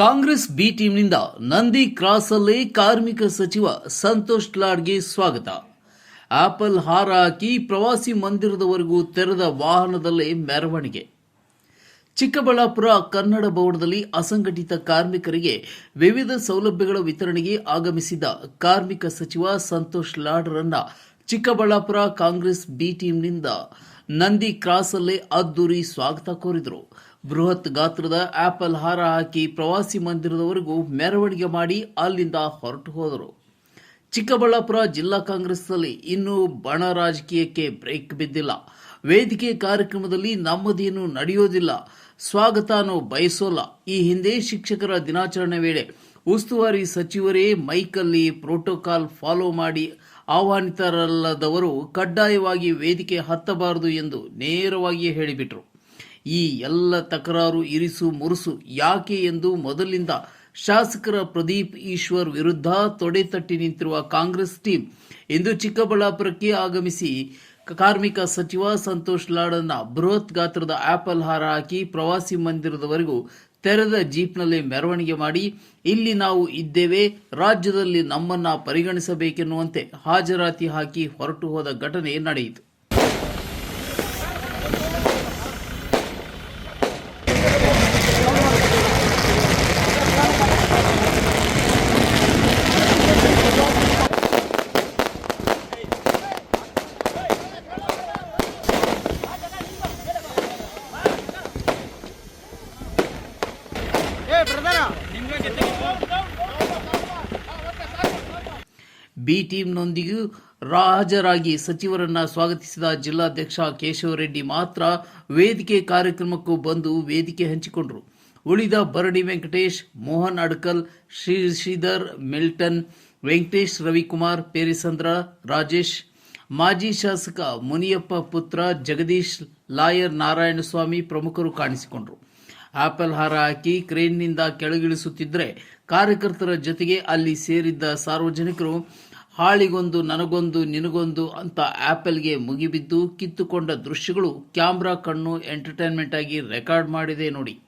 Congress B ಟೀಮ್ನಿಂದ ನಂದಿ ಕ್ರಾಸಲ್ಲಿ ಕಾರ್ಮಿಕ ಸಚಿವ ಸಂತೋಷ್ ಲಾಡ್ಗೆ ಸ್ವಾಗತ. ಆಪಲ್ ಹಾರ ಹಾಕಿ ಪ್ರವಾಸಿ ಮಂದಿರದವರೆಗೂ ತೆರೆದ ವಾಹನದಲ್ಲೇ ಮೆರವಣಿಗೆ. ಚಿಕ್ಕಬಳ್ಳಾಪುರ, ಕನ್ನಡ ಭವನದಲ್ಲಿ ಅಸಂಘಟಿತ ಕಾರ್ಮಿಕರಿಗೆ ವಿವಿಧ ಸೌಲಭ್ಯಗಳ ವಿತರಣೆಗೆ ಆಗಮಿಸಿದ ಕಾರ್ಮಿಕ ಸಚಿವ ಸಂತೋಷ್ ಲಾಡ್ರನ್ನ ಚಿಕ್ಕಬಳ್ಳಾಪುರ ಕಾಂಗ್ರೆಸ್ ಬಿ ಟೀಮ್ನಿಂದ ನಂದಿ ಕ್ರಾಸಲ್ಲೇ ಅದ್ದೂರಿ ಸ್ವಾಗತ ಕೋರಿದರು. ಬೃಹತ್ ಗಾತ್ರದ ಆಪಲ್ ಹಾರ ಹಾಕಿ ಪ್ರವಾಸಿ ಮಂದಿರದವರೆಗೂ ಮೆರವಣಿಗೆ ಮಾಡಿ ಅಲ್ಲಿಂದ ಹೊರಟು ಹೋದರು. ಚಿಕ್ಕಬಳ್ಳಾಪುರ ಜಿಲ್ಲಾ ಕಾಂಗ್ರೆಸ್ನಲ್ಲಿ ಇನ್ನೂ ಬಣ ರಾಜಕೀಯಕ್ಕೆ ಬ್ರೇಕ್ ಬಿದ್ದಿಲ್ಲ. ವೇದಿಕೆ ಕಾರ್ಯಕ್ರಮದಲ್ಲಿ ನಮ್ಮದೇನು ನಡೆಯೋದಿಲ್ಲ. ಸ್ವಾಗತಾನೋ ಬಯಸೋಲ್ಲ. ಈ ಹಿಂದೆ ಶಿಕ್ಷಕರ ದಿನಾಚರಣೆ ವೇಳೆ ಉಸ್ತುವಾರಿ ಸಚಿವರೇ ಮೈಕಲ್ಲಿ ಪ್ರೋಟೋಕಾಲ್ ಫಾಲೋ ಮಾಡಿ ಆಹ್ವಾನಿತರಲ್ಲದವರು ಕಡ್ಡಾಯವಾಗಿ ವೇದಿಕೆ ಹತ್ತಬಾರದು ಎಂದು ನೇರವಾಗಿ ಹೇಳಿಬಿಟ್ರು. ಈ ಎಲ್ಲ ತಕರಾರು ಇರಿಸು ಮುರುಸು ಯಾಕೆ ಎಂದು ಮೊದಲಿಂದ ಶಾಸಕರ ಪ್ರದೀಪ್ ಈಶ್ವರ್ ವಿರುದ್ಧ ತೊಡೆ ತಟ್ಟಿ ನಿಂತಿರುವ ಕಾಂಗ್ರೆಸ್ ಟೀಮ್ ಇಂದು ಚಿಕ್ಕಬಳ್ಳಾಪುರಕ್ಕೆ ಆಗಮಿಸಿ ಕಾರ್ಮಿಕ ಸಚಿವ ಸಂತೋಷ್ ಲಾಡನ್ನ ಬೃಹತ್ ಗಾತ್ರದ ಆಪಲ್ ಹಾರ ಹಾಕಿ ಪ್ರವಾಸಿ ಮಂದಿರದವರೆಗೂ ತೆರೆದ ಜೀಪ್ನಲ್ಲಿ ಮೆರವಣಿಗೆ ಮಾಡಿ, ಇಲ್ಲಿ ನಾವು ಇದ್ದೇವೆ, ರಾಜ್ಯದಲ್ಲಿ ನಮ್ಮನ್ನ ಪರಿಗಣಿಸಬೇಕೆನ್ನುವಂತೆ ಹಾಜರಾತಿ ಹಾಕಿ ಹೊರಟು ಹೋದ ಘಟನೆ ನಡೆಯಿತು. ಬಿ ಟೀಮ್ನೊಂದಿಗೂ ಹಾಜರಾಗಿ ಸಚಿವರನ್ನ ಸ್ವಾಗತಿಸಿದ ಜಿಲ್ಲಾಧ್ಯಕ್ಷ ಕೇಶವರೆಡ್ಡಿ ಮಾತ್ರ ವೇದಿಕೆ ಕಾರ್ಯಕ್ರಮಕ್ಕೂ ಬಂದು ವೇದಿಕೆ ಹಂಚಿಕೊಂಡರು. ಉಳಿದ ಬರಡಿ ವೆಂಕಟೇಶ್, ಮೋಹನ್ ಅಡ್ಕಲ್, ಶ್ರೀ ಶ್ರೀಧರ್ ಮಿಲ್ಟನ್, ವೆಂಕಟೇಶ್ ರವಿಕುಮಾರ್, ಪೇರಿಸಂದ್ರ, ರಾಜೇಶ್, ಮಾಜಿ ಶಾಸಕ ಮುನಿಯಪ್ಪ ಪುತ್ರ ಜಗದೀಶ್, ಲಾಯರ್ ನಾರಾಯಣಸ್ವಾಮಿ ಪ್ರಮುಖರು ಕಾಣಿಸಿಕೊಂಡರು. ಆಪಲ್ ಹಾರ ಹಾಕಿ ಕ್ರೇನ್ನಿಂದ ಕೆಳಗಿಳಿಸುತ್ತಿದ್ದರೆ ಕಾರ್ಯಕರ್ತರ ಜೊತೆಗೆ ಅಲ್ಲಿ ಸೇರಿದ್ದ ಸಾರ್ವಜನಿಕರು, ಹಾಳಿಗೊಂದು, ನನಗೊಂದು, ನಿನಗೊಂದು ಅಂತ ಆ್ಯಪಲ್ಗೆ ಮುಗಿಬಿದ್ದು ಕಿತ್ತುಕೊಂಡ ದೃಶ್ಯಗಳು ಕ್ಯಾಮ್ರಾ ಕಣ್ಣು ಎಂಟರ್ಟೈನ್ಮೆಂಟ್ ಆಗಿ ರೆಕಾರ್ಡ್ ಮಾಡಿದೆ ನೋಡಿ.